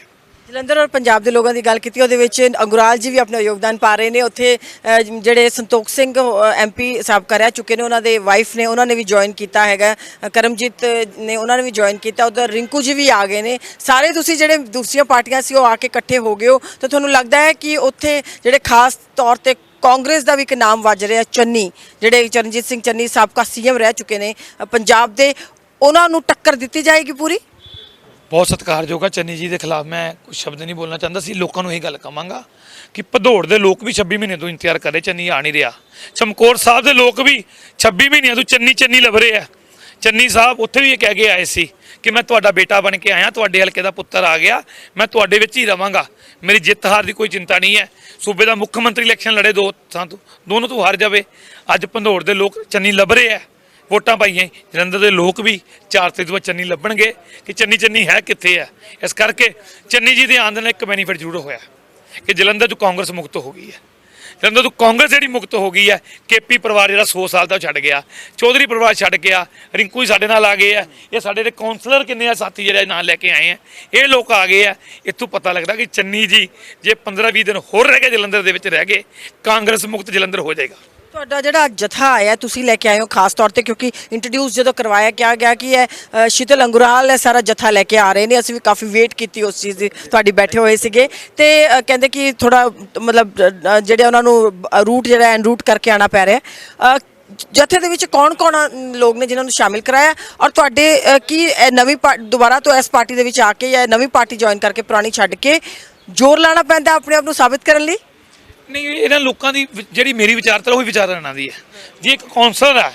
ਜਲੰਧਰ ਔਰ ਪੰਜਾਬ ਦੇ ਲੋਕਾਂ ਦੀ ਗੱਲ ਕੀਤੀ ਉਹਦੇ ਵਿੱਚ ਅੰਗੁਰਾਲ ਜੀ ਵੀ ਆਪਣਾ ਯੋਗਦਾਨ ਪਾ ਰਹੇ ਨੇ। ਉੱਥੇ ਅ, ਜਿਹੜੇ ਸੰਤੋਖ ਸਿੰਘ ਐਮਪੀ ਸਾਬਕਾ ਰਹਿ ਚੁੱਕੇ ਨੇ ਉਹਨਾਂ ਦੇ ਵਾਈਫ ਨੇ ਉਹਨਾਂ ਨੇ ਵੀ ਜੁਆਇਨ ਕੀਤਾ ਹੈਗਾ। ਅ, ਕਰਮਜੀਤ ਨੇ ਉਹਨਾਂ ਨੇ ਵੀ ਜੁਆਇਨ ਕੀਤਾ। ਉਧਰ ਰਿੰਕੂ ਜੀ ਵੀ ਆ ਗਏ ਨੇ। ਸਾਰੇ ਤੁਸੀਂ ਜਿਹੜੇ ਦੂਸਰੀਆਂ ਪਾਰਟੀਆਂ ਸੀ ਉਹ ਆ ਕੇ ਇਕੱਠੇ ਹੋ ਗਏ ਹੋ। ਤਾਂ ਤੁਹਾਨੂੰ ਲੱਗਦਾ ਹੈ ਕਿ ਉੱਥੇ ਜਿਹੜੇ ਖਾਸ ਤੌਰ ਤੇ ਕਾਂਗਰਸ ਦਾ ਵੀ ਇੱਕ ਨਾਮ ਵੱਜ ਰਿਹਾ ਚੰਨੀ ਜਿਹੜੇ ਚਰਨਜੀਤ ਸਿੰਘ ਚੰਨੀ ਸਾਬਕਾ ਸੀਐਮ ਰਹਿ ਚੁੱਕੇ ਨੇ ਅ, ਪੰਜਾਬ ਦੇ ਉਹਨਾਂ ਨੂੰ ਟੱਕਰ ਦਿੱਤੀ ਜਾਏਗੀ ਪੂਰੀ? ਬਹੁਤ ਸਤਿਕਾਰਯੋਗ ਆ। ਚੰਨੀ ਜੀ ਦੇ ਖਿਲਾਫ ਮੈਂ ਕੁਝ ਸ਼ਬਦ ਨਹੀਂ ਬੋਲਣਾ ਚਾਹੁੰਦਾ। ਸੀ ਲੋਕਾਂ ਨੂੰ ਇਹ ਗੱਲ ਕਵਾਂਗਾ ਕਿ ਭਦੌੜ ਦੇ ਲੋਕ ਵੀ 26 ਮਹੀਨੇ ਤੋਂ ਇੰਤਜ਼ਾਰ ਕਰ ਰਹੇ। ਚੰਨੀ ਆ ਨਹੀਂ ਰਿਹਾ। ਚਮਕੌਰ ਸਾਹਿਬ ਦੇ ਲੋਕ ਵੀ 26 ਮਹੀਨਿਆਂ ਤੋਂ ਚੰਨੀ ਚੰਨੀ ਲੱਭ ਰਹੇ ਆ। ਚੰਨੀ ਸਾਹਿਬ ਉੱਥੇ ਵੀ ਇਹ ਕਹਿ ਕੇ ਆਏ ਸੀ ਕਿ ਮੈਂ ਤੁਹਾਡਾ ਬੇਟਾ ਬਣ ਕੇ ਆਇਆ। ਤੁਹਾਡੇ ਹਲਕੇ ਦਾ ਪੁੱਤਰ ਆ ਗਿਆ। ਮੈਂ ਤੁਹਾਡੇ ਵਿੱਚ ਹੀ ਰਵਾਂਗਾ। ਮੇਰੀ ਜਿੱਤ ਹਾਰ ਦੀ ਕੋਈ ਚਿੰਤਾ ਨਹੀਂ ਹੈ। ਸੂਬੇ ਦਾ ਮੁੱਖ ਮੰਤਰੀ ਇਲੈਕਸ਼ਨ ਲੜੇ ਦੋ ਥਾਂ ਤੋਂ ਦੋਨੋਂ ਤੋਂ ਹਾਰ ਜਾਵੇ। ਅੱਜ ਭੰਦੌੜ ਦੇ ਲੋਕ ਚੰਨੀ ਲੱਭ ਰਹੇ ਆ। ਵੋਟਾਂ ਪਾਈਆਂ ਜਲੰਧਰ ਦੇ ਲੋਕ ਵੀ ਚਾਰ ਤਰੀਕ ਤੋਂ ਬਾਅਦ ਚੰਨੀ ਲੱਭਣਗੇ ਕਿ ਚੰਨੀ ਚੰਨੀ ਹੈ ਕਿੱਥੇ ਹੈ ਇਸ ਕਰਕੇ ਚੰਨੀ ਜੀ ਦੇ ਆਉਣ ਦੇ ਨਾਲ ਇੱਕ ਬੈਨੀਫਿਟ ਜ਼ਰੂਰ ਹੋਇਆ ਕਿ ਜਲੰਧਰ ਤੋਂ ਕਾਂਗਰਸ ਮੁਕਤ ਹੋ ਗਈ ਹੈ। ਜਲੰਧਰ ਤੋਂ ਕਾਂਗਰਸ ਜਿਹੜੀ ਮੁਕਤ ਹੋ ਗਈ ਹੈ, ਕੇਪੀ ਪਰਿਵਾਰ ਜਿਹੜਾ 100 ਸਾਲ ਦਾ ਉਹ ਛੱਡ ਗਿਆ। ਚੌਧਰੀ ਪਰਿਵਾਰ ਛੱਡ ਗਿਆ, ਰਿੰਕੂ ਹੀ ਸਾਡੇ ਨਾਲ ਆ ਗਏ ਆ। ਇਹ ਸਾਡੇ ਦੇ ਕਾਉਂਸਲਰ ਕਿੰਨੇ ਆ? ਸਾਥੀ ਜਿਹੜੇ ਨਾਲ ਲੈ ਕੇ ਆਏ ਆ। ਇਹ ਲੋਕ ਆ ਗਏ ਆ। ਇੱਥੋਂ ਪਤਾ ਲੱਗਦਾ ਕਿ ਚੰਨੀ ਜੀ ਜੇ 15-20 ਦਿਨ ਹੋਰ ਰਹਿ ਗਏ ਜਲੰਧਰ ਦੇ ਵਿੱਚ ਰਹਿ ਗਏ, ਕਾਂਗਰਸ ਮੁਕਤ ਜਲੰਧਰ ਹੋ ਜਾਏਗਾ। ਤੁਹਾਡਾ ਜਿਹੜਾ ਜਥਾ ਆਇਆ ਤੁਸੀਂ ਲੈ ਕੇ ਆਏ ਹੋ ਖਾਸ ਤੌਰ ਤੇ ਕਿਉਂਕਿ ਇੰਟਰੋਡਿਊਸ ਜਦੋਂ ਕਰਵਾਇਆ ਕਿਹਾ ਗਿਆ ਕਿ ਇਹ ਅ, ਸ਼ੀਤਲ ਅੰਗੁਰਾਲ ਇਹ ਸਾਰਾ ਜਥਾ ਲੈ ਕੇ ਆ ਰਹੇ ਨੇ। ਅਸੀਂ ਵੀ ਕਾਫੀ ਵੇਟ ਕੀਤੀ ਉਸ ਚੀਜ਼ ਦੀ ਤੁਹਾਡੀ ਬੈਠੇ ਹੋਏ ਸੀਗੇ। ਤੇ ਅ, ਕਹਿੰਦੇ ਕਿ ਥੋੜਾ ਮਤਲਬ ਅ, ਜਿਹੜੇ ਉਹਨਾਂ ਨੂੰ ਰੂਟ ਜਿਹੜਾ ਐਨ ਰੂਟ ਕਰਕੇ ਆਣਾ ਪੈ ਰਿਹਾ। ਅ, ਜਥੇ ਦੇ ਵਿੱਚ ਕੌਣ-ਕੌਣ ਲੋਕ ਨੇ ਜਿਨ੍ਹਾਂ ਨੂੰ ਸ਼ਾਮਿਲ ਕਰਾਇਆ? ਔਰ ਤੁਹਾਡੇ ਅ, ਕੀ ਇਹ ਨਵੀਂ ਪਾ- ਦੁਬਾਰਾ ਤੋਂ ਇਸ ਪਾਰਟੀ ਦੇ ਵਿੱਚ ਆ ਕੇ ਜਾਂ ਨਵੀਂ ਪਾਰਟੀ ਜੁਆਇਨ ਕਰਕੇ ਪੁਰਾਣੀ ਛੱਡ ਕੇ ਜ਼ੋਰ ਲਾਣਾ ਪੈਂਦਾ ਆਪਣੇ ਆਪ ਨੂੰ ਸਾਬਿਤ ਕਰਨ ਲਈ? ਨਹੀਂ, ਇਹਨਾਂ ਲੋਕਾਂ ਦੀ ਵਿ- ਜਿਹੜੀ ਮੇਰੀ ਵਿਚਾਰਧਾਰਾ, ਉਹੀ ਹੀ ਇਹਨਾਂ ਦੀ ਹੈ। ਜੇ ਇੱਕ ਕੌਂਸਲਰ ਆ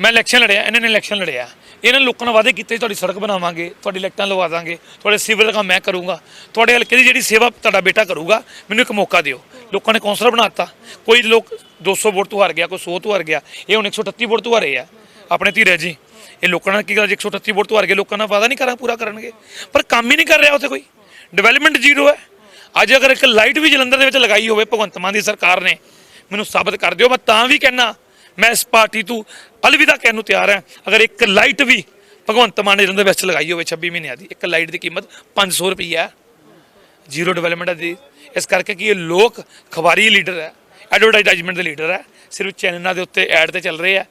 ਮੈਂ ਇਲੈਕਸ਼ਨ ਲੜਿਆ, ਇਹਨਾਂ ਨੇ ਇਲੈਕਸ਼ਨ ਲੜਿਆ। ਇਹਨਾਂ ਲੋਕਾਂ ਨੇ ਵਾਅਦੇ ਕੀਤੇ, ਤੁਹਾਡੀ ਸੜਕ ਬਣਾਵਾਂਗੇ, ਤੁਹਾਡੀ ਲਾਈਟਾਂ ਲਵਾ ਦਾਂਗੇ, ਤੁਹਾਡੇ ਸਿਵਲ ਦਾ ਕੰਮ ਮੈਂ ਕਰੂੰਗਾ, ਤੁਹਾਡੇ ਹਲਕੇ ਦੀ ਜਿਹੜੀ ਸੇਵਾ ਤੁਹਾਡਾ ਬੇਟਾ ਕਰੂਗਾ, ਮੈਨੂੰ ਇੱਕ ਮੌਕਾ ਦਿਓ। ਲੋਕਾਂ ਨੇ ਕੌਂਸਲਰ ਬਣਾਤਾ ਕੋਈ ਲੋਕ 200 ਵੋਟ ਤੋਂ ਹਾਰ ਗਿਆ, ਕੋਈ 100 ਤੋਂ ਹਾਰ ਗਿਆ, ਇਹ ਹੁਣ 138 ਵੋਟ ਤੋਂ ਹਾਰੇ ਆ। ਆਪਣੇ ਧੀਰੇ ਜੀ, ਇਹ ਲੋਕਾਂ ਨਾਲ ਕੀ ਗੱਲ 138 ਵੋਟ ਤੋਂ ਹਾਰ ਗਏ, ਲੋਕਾਂ ਨਾਲ ਵਾਅਦਾ ਨਹੀਂ ਕਰਾਂ, ਪੂਰਾ ਕਰਨਗੇ। ਪਰ ਕੰਮ ਹੀ ਨਹੀਂ ਕਰ ਰਿਹਾ ਉੱਥੇ ਕੋਈ। ਡਿਵੈਲਪਮੈਂਟ ਜ਼ੀਰੋ ਹੈ। ਅੱਜ ਅਗਰ ਇੱਕ ਲਾਈਟ ਵੀ ਜਲੰਧਰ ਦੇ ਵਿੱਚ ਲਗਾਈ ਹੋਵੇ, ਭਗਵੰਤ ਮਾਨ ਦੀ ਸਰਕਾਰ ਨੇ, ਮੈਨੂੰ ਸਾਬਤ ਕਰ ਦਿਓ, ਮੈਂ ਤਾਂ ਵੀ ਕਹਿਣਾ ਮੈਂ ਇਸ ਪਾਰਟੀ ਤੋਂ ਅਲਵਿਦਾ ਕਹਿਣ ਨੂੰ ਤਿਆਰ ਹਾਂ। ਅਗਰ ਇੱਕ ਲਾਈਟ ਵੀ ਭਗਵੰਤ ਮਾਨ ਨੇ ਜਲੰਧਰ ਵਿੱਚ ਲਗਾਈ ਹੋਵੇ 26 ਮਹੀਨਿਆਂ ਦੀ, ਇੱਕ ਲਾਈਟ ਦੀ ਕੀਮਤ 500 ਰੁਪਈਆ ਹੈ। ਜ਼ੀਰੋ ਡਿਵੈਲਪਮੈਂਟ ਦੀ। ਇਸ ਕਰਕੇ ਕਿ ਇਹ ਲੋਕ ਖਵਾਰੀ ਲੀਡਰ ਹੈ, ਐਡਵਰਟਾਈਜ਼ਮੈਂਟ ਦੇ ਲੀਡਰ ਹੈ, ਸਿਰਫ ਚੈਨਲਾਂ ਦੇ ਉੱਤੇ ਐਡ ਤੇ ਚੱਲ ਰਹੇ ਆ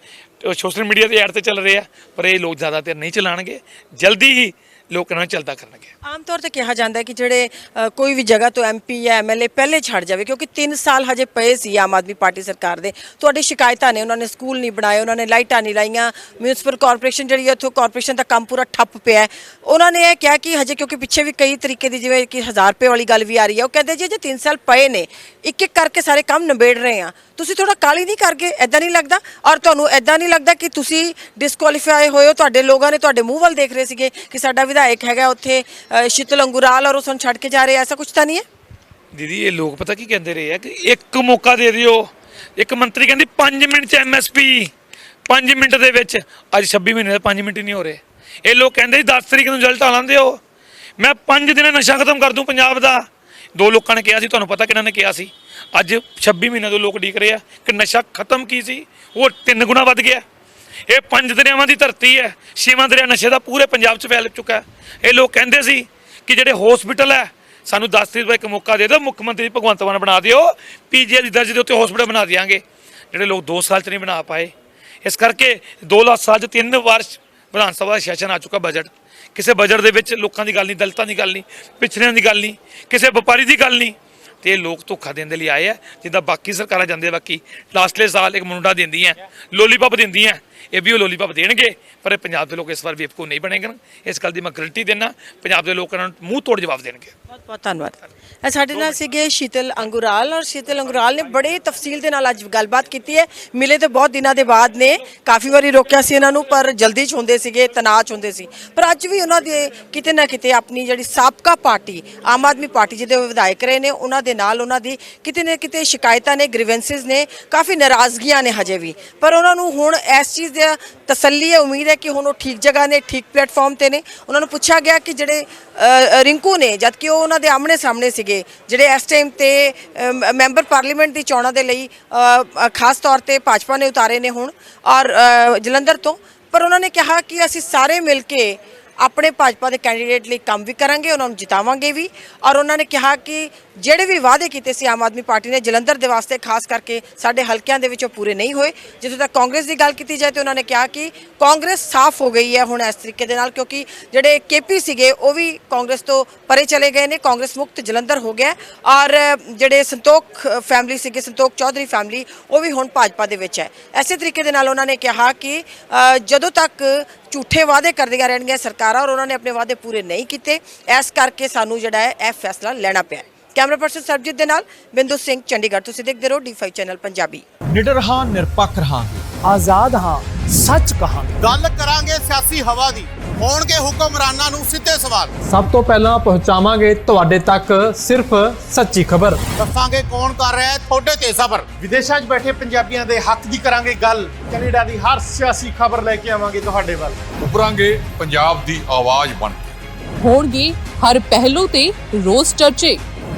ਸੋਸ਼ਲ ਮੀਡੀਆ ਤੇ ਐਡ ਤੇ ਚੱਲ ਰਹੇ ਆ ਪਰ ਇਹ ਲੋਕ ਜ਼ਿਆਦਾਤਰ ਨਹੀਂ ਚਲਾਣਗੇ। ਜਲਦੀ ਹੀ ਲੋਕ ਨਾਲ ਚੱਲਦਾ ਕਰਨਗੇ। ਆਮ ਤੌਰ ਤੇ ਕਿਹਾ ਜਾਂਦਾ ਹੈ ਕਿ ਜਿਹੜੇ ਅ, ਕੋਈ ਵੀ ਜਗ੍ਹਾ ਤੋਂ ਐਮਪੀ ਜਾਂ ਐਮਐਲਏ ਪਹਿਲੇ ਛੱਡ ਜਾਵੇ ਕਿਉਂਕਿ 3 ਸਾਲ ਹਜੇ ਪਏ ਸੀ ਆਮ ਆਦਮੀ ਪਾਰਟੀ ਸਰਕਾਰ ਦੇ। ਤੁਹਾਡੀ ਸ਼ਿਕਾਇਤਾਂ ਨੇ ਉਹਨਾਂ ਨੇ ਸਕੂਲ ਨਹੀਂ ਬਣਾਏ ਉਹਨਾਂ ਨੇ ਲਾਈਟਾਂ ਨਹੀਂ ਲਾਈਆਂ ਮਿਊਨਿਸਪਲ ਕਾਰਪੋਰੇਸ਼ਨ ਜਿਹੜੀ ਹੈ ਉੱਥੋਂ ਕਾਰਪੋਰੇਸ਼ਨ ਦਾ ਕੰਮ ਪੂਰਾ ਠੱਪ ਪਿਆ ਹੈ। ਉਹਨਾਂ ਨੇ ਇਹ ਕਿਹਾ ਕਿ ਹਜੇ ਕਿਉਂਕਿ ਪਿੱਛੇ ਵੀ ਕਈ ਤਰੀਕੇ ਦੀ ਜਿਵੇਂ ਕਿ 1000 ਰੁਪਏ ਵਾਲੀ ਗੱਲ ਵੀ ਆ ਰਹੀ ਹੈ ਉਹ ਕਹਿੰਦੇ ਜੀ ਜੇ 3 ਸਾਲ ਪਏ ਨੇ ਇੱਕ ਇੱਕ ਕਰਕੇ ਸਾਰੇ ਕੰਮ ਨਿਬੇੜ ਰਹੇ ਆ ਤੁਸੀਂ ਥੋੜਾ ਕਾਲੀ ਨਹੀਂ ਕਰਕੇ ਐਦਾਂ ਨਹੀਂ ਲੱਗਦਾ? ਔਰ ਤੁਹਾਨੂੰ ਐਦਾਂ ਨਹੀਂ ਲੱਗਦਾ ਕਿ ਤੁਸੀਂ ਡਿਸਕੁਆਲੀਫਾਈ ਹੋਏ ਹੋ? ਤੁਹਾਡੇ ਲੋਕਾਂ ਨੇ ਤੁਹਾਡੇ ਮੂੰਹ ਵੱਲ ਦੇਖ ਰਹੇ ਸੀਗੇ ਕਿ ਸਾਡਾ ਵਿਧਾਇਕ ਹੈਗਾ ਉੱਥੇ ਅ, ਸ਼ੀਤਲ ਅੰਗੁਰਾਲ ਔਰ ਉਹ ਸਾਨੂੰ ਛੱਡ ਕੇ ਜਾ ਰਹੇ ਐਸਾ ਕੁਝ ਤਾਂ ਨਹੀਂ ਹੈ? ਦੀਦੀ ਇਹ ਲੋਕ ਪਤਾ ਕੀ ਕਹਿੰਦੇ ਰਹੇ ਆ ਕਿ ਇੱਕ ਮੌਕਾ ਦੇ ਦਿਓ। ਇੱਕ ਮੰਤਰੀ ਕਹਿੰਦੀ 5 ਮਿੰਟ ਚ ਐਮਐਸਪੀ 5 ਮਿੰਟ ਦੇ ਵਿੱਚ। ਅੱਜ 26 ਮਹੀਨੇ ਦੇ 5 ਮਿੰਟ ਹੀ ਨਹੀਂ ਹੋ ਰਹੇ। ਇਹ ਲੋਕ ਕਹਿੰਦੇ ਸੀ 10 ਤਰੀਕ ਨੂੰ ਰਿਜ਼ਲਟ ਆ ਲੈਂਦੇ ਹੋ ਮੈਂ 5 ਦਿਨਾਂ ਨਸ਼ਾ ਖਤਮ ਕਰ ਦੂੰ ਪੰਜਾਬ ਦਾ। ਦੋ ਲੋਕਾਂ ਨੇ ਕਿਹਾ ਸੀ ਤੁਹਾਨੂੰ ਪਤਾ ਕਿਹਨਾਂ ਨੇ ਕਿਹਾ ਸੀ? ਅੱਜ 26 ਮਹੀਨੇ ਤੋਂ ਲੋਕ ਡੀਕ ਰਹੇ ਆ ਕਿ ਨਸ਼ਾ ਖਤਮ ਕੀ ਸੀ? ਉਹ ਤਿੰਨ ਗੁਣਾ ਵੱਧ ਗਿਆ। ਇਹ ਪੰਜ ਦਰਿਆਵਾਂ ਦੀ ਧਰਤੀ ਹੈ। ਛੇਵਾਂ ਦਰਿਆ ਨਸ਼ੇ ਦਾ ਪੂਰੇ ਪੰਜਾਬ 'ਚ ਫੈਲ ਚੁੱਕਾ ਇਹ ਲੋਕ ਕਹਿੰਦੇ ਸੀ ਕਿ ਜਿਹੜੇ ਹਸਪੀਟਲ ਹੈ, ਸਾਨੂੰ 10 ਤਰੀਕ ਦਾ ਇੱਕ ਮੌਕਾ ਦੇ ਦਿਓ, ਮੁੱਖ ਮੰਤਰੀ ਭਗਵੰਤ ਮਾਨ ਬਣਾ ਦਿਓ, ਪੀਜੀਆਈ ਦੀ ਦਰਜੇ ਦੇ ਉੱਤੇ ਹਸਪੀਟਲ ਬਣਾ ਦਿਆਂਗੇ। ਜਿਹੜੇ ਲੋਕ 2 ਸਾਲ 'ਚ ਨਹੀਂ ਬਣਾ ਪਾਏ। ਇਸ ਕਰਕੇ 2 ਲੱਖ ਸਾਲ 'ਚ ਤਿੰਨ ਵਾਰ ਵਿਧਾਨ ਸਭਾ ਦਾ ਸੈਸ਼ਨ ਆ ਚੁੱਕਾ ਬਜਟ ਕਿਸੇ ਬਜਟ ਦੇ ਵਿੱਚ ਲੋਕਾਂ ਦੀ ਗੱਲ ਨਹੀਂ, ਦਲਤਾਂ ਦੀ ਗੱਲ ਨਹੀਂ ਪਿਛੜਿਆਂ ਦੀ ਗੱਲ ਨਹੀਂ, ਕਿਸੇ ਵਪਾਰੀ ਦੀ ਗੱਲ ਨਹੀਂ। ਤੇ ਇਹ ਲੋਕ ਧੋਖਾ ਦੇਣ ਦੇ ਲਈ ਆਏ ਆ, ਜਿੱਦਾਂ ਬਾਕੀ ਸਰਕਾਰਾਂ ਜਾਂਦੇ ਆ ਬਾਕੀ। ਲਾਸਟਲੇ ਸਾਲ ਇੱਕ ਮੁੰਡਾ ਦਿੰਦੀਆਂ ਲੋਲੀਪੌਪ ਦਿੰਦੀਆਂ ਇਹ ਵੀ ਉਹ ਲੋਲੀਪੌਪ ਦੇਣਗੇ, ਪਰ ਇਹ ਪੰਜਾਬ ਦੇ ਲੋਕ ਇਸ ਵਾਰ ਬੇਵਕੂਫ ਨਹੀਂ ਬਣੇਗੇ ਇਸ ਗੱਲ ਦੀ ਮੈਂ ਗਰੰਟੀ ਦਿੰਦਾ ਪੰਜਾਬ ਦੇ ਲੋਕ ਇਹਨਾਂ ਨੂੰ ਮੂੰਹ ਤੋੜ ਜਵਾਬ ਦੇਣਗੇ। ਬਹੁਤ ਬਹੁਤ ਧੰਨਵਾਦ। ਸਾਡੇ ਨਾਲ ਸੀਗੇ ਸ਼ੀਤਲ ਅੰਗੁਰਾਲ, ਔਰ ਸ਼ੀਤਲ ਅੰਗੁਰਾਲ ਨੇ ਬੜੇ ਤਫਸੀਲ ਦੇ ਨਾਲ ਅੱਜ ਗੱਲਬਾਤ ਕੀਤੀ ਹੈ। ਮਿਲੇ ਤੇ ਬਹੁਤ ਦਿਨਾਂ ਦੇ ਬਾਅਦ ਨੇ, ਕਾਫੀ ਵਾਰੀ ਰੋਕਿਆ ਸੀ ਇਹਨਾਂ ਨੂੰ, ਪਰ ਜਲਦੀ ਚ ਹੁੰਦੇ ਸੀਗੇ ਤਨਾਅ ਚ ਹੁੰਦੇ ਸੀ। ਪਰ ਅੱਜ ਵੀ ਉਹਨਾਂ ਦੇ ਕਿਤੇ ਨਾ ਕਿਤੇ ਆਪਣੀ ਜਿਹੜੀ ਸਾਬਕਾ ਪਾਰਟੀ, ਆਮ ਆਦਮੀ ਪਾਰਟੀ ਜਿਹਦੇ ਵਿਧਾਇਕ ਰਹੇ ਨੇ, ਉਹਨਾਂ ਦੇ ਨਾਲ ਉਹਨਾਂ ਦੀ ਕਿਤੇ ਨਾ ਕਿਤੇ ਸ਼ਿਕਾਇਤਾਂ ਨੇ, ਗ੍ਰੀਵੈਂਸਸ ਨੇ, ਕਾਫੀ ਨਾਰਾਜ਼ਗੀਆਂ ਨੇ ਹਜੇ ਵੀ। ਪਰ ਉਹਨਾਂ ਨੂੰ ਹੁਣ ਇਸ ਚੀਜ਼ ਤਸੱਲੀ ਹੈ, ਉਮੀਦ ਹੈ ਕਿ ਹੁਣ ਉਹ ਠੀਕ ਜਗ੍ਹਾ ਨੇ, ਠੀਕ ਪਲੇਟਫਾਰਮ ਤੇ ਨੇ। ਉਹਨਾਂ ਨੂੰ ਪੁੱਛਿਆ ਗਿਆ ਕਿ ਜਿਹੜੇ ਰਿੰਕੂ ਨੇ, ਜਦ ਕਿ ਉਹ ਉਹਨਾਂ ਦੇ ਆਮਣੇ ਸਾਹਮਣੇ ਸੀਗੇ, ਜਿਹੜੇ ਇਸ ਟਾਈਮ ਤੇ ਮ- ਮੈਂਬਰ ਪਾਰਲੀਮੈਂਟ ਦੀ ਚੋਣਾਂ ਦੇ ਲਈ ਖਾਸ ਤੌਰ ਤੇ ਭਾਜਪਾ ਨੇ ਉਤਾਰੇ ਨੇ ਹੁਣ, ਔਰ ਜਲੰਧਰ ਤੋਂ। ਪਰ ਉਹਨਾਂ ਨੇ ਕਿਹਾ ਕਿ ਅਸੀਂ ਸਾਰੇ ਮਿਲ ਕੇ ਆਪਣੇ ਭਾਜਪਾ ਦੇ ਕੈਂਡੀਡੇਟ ਲਈ ਕੰਮ ਵੀ ਕਰਾਂਗੇ, ਉਹਨਾਂ ਨੂੰ ਜਿਤਾਵਾਂਗੇ ਵੀ। ਔਰ ਉਹਨਾਂ ਨੇ ਕਿਹਾ ਕਿ ਜਿਹੜੇ ਵੀ ਵਾਅਦੇ ਕੀਤੇ ਸੀ ਆਮ ਆਦਮੀ ਪਾਰਟੀ ਨੇ ਜਲੰਧਰ ਦੇ ਵਾਸਤੇ, ਖਾਸ ਕਰਕੇ ਸਾਡੇ ਹਲਕਿਆਂ ਦੇ ਵਿੱਚ ਉਹ ਪੂਰੇ ਨਹੀਂ ਹੋਏ। ਜਿੱਥੋਂ ਤੱਕ ਕਾਂਗਰਸ ਦੀ ਗੱਲ ਕੀਤੀ ਜਾਏ ਤੇ ਉਹਨਾਂ ਨੇ ਕਿਹਾ ਕਿ ਕਾਂਗਰਸ ਸਾਫ਼ ਹੋ ਗਈ ਹੈ ਹੁਣ ਇਸ ਤਰੀਕੇ ਦੇ ਨਾਲ, ਕਿਉਂਕਿ ਜਿਹੜੇ ਕੇਪੀ ਸੀਗੇ, ਉਹ ਵੀ ਕਾਂਗਰਸ ਤੋਂ ਪਰੇ ਚਲੇ ਗਏ ਨੇ। ਕਾਂਗਰਸ ਮੁਕਤ ਜਲੰਧਰ ਹੋ ਗਿਆ ਔਰ ਜਿਹੜੇ ਸੰਤੋਖ ਫੈਮਿਲੀ ਸੀਗੇ, ਸੰਤੋਖ ਚੌਧਰੀ ਫੈਮਿਲੀ, ਉਹ ਵੀ ਹੁਣ ਭਾਜਪਾ ਦੇ ਵਿੱਚ ਹੈ। ਐਸੇ ਤਰੀਕੇ ਦੇ ਨਾਲ ਉਹਨਾਂ ਨੇ ਕਿਹਾ ਕਿ ਜਦੋਂ ਤੱਕ ਝੂਠੇ ਵਾਅਦੇ ਕਰਦੀਆਂ ਰਹਿਣਗੀਆਂ ਸਰਕਾਰਾਂ ਔਰ ਉਹਨਾਂ ਨੇ ਆਪਣੇ ਵਾਅਦੇ ਪੂਰੇ ਨਹੀਂ ਕੀਤੇ, ਇਸ ਕਰਕੇ ਸਾਨੂੰ ਜਿਹੜਾ ਹੈ ਇਹ ਫੈਸਲਾ ਲੈਣਾ ਪਿਆ ਕੈਮਰਾ ਪਰਸਨ ਸਰਬਜੀਤ ਦੇ ਨਾਲ ਬਿੰਦੂ ਸਿੰਘ ਚੰਡੀਗੜ੍ਹ। ਤੁਸੀਂ ਦੇਖਦੇ ਰਹੋ D5 ਚੈਨਲ ਪੰਜਾਬੀ। ਨਿਡਰ ਹਾਂ ਨਿਰਪੱਖ ਰਹਾਂਗੇ। ਆਜ਼ਾਦ ਹਾਂ ਸੱਚ ਕਹਾਂਗੇ। ਗੱਲ ਕਰਾਂਗੇ ਸਿਆਸੀ ਹਵਾ ਦੀ। ਹੋਣਗੇ ਹੁਕਮਰਾਨਾਂ ਨੂੰ ਸਿੱਧੇ ਸਵਾਲ। ਸਭ ਤੋਂ ਪਹਿਲਾਂ ਪਹੁੰਚਾਵਾਂਗੇ ਤੁਹਾਡੇ ਤੱਕ ਸਿਰਫ ਸੱਚੀ ਖਬਰ। ਦੱਸਾਂਗੇ ਕੌਣ ਕਰ ਰਿਹਾ ਹੈ ਤੁਹਾਡੇ ਤੇ ਸਬਰ। ਵਿਦੇਸ਼ਾਂ 'ਚ ਬੈਠੇ ਪੰਜਾਬੀਆਂ ਦੇ ਹੱਕ ਦੀ ਕਰਾਂਗੇ ਗੱਲ। ਕੈਨੇਡਾ ਦੀ ਹਰ ਸਿਆਸੀ ਖਬਰ ਲੈ ਕੇ ਆਵਾਂਗੇ ਤੁਹਾਡੇ ਵੱਲ। ਉੱਭਰਾਂਗੇ ਪੰਜਾਬ ਦੀ ਆਵਾਜ਼ ਬਣ ਕੇ। ਹੋਣਗੇ ਹਰ ਪਹਿਲੂ ਤੇ ਰੋਜ਼ ਚਰਚੇ।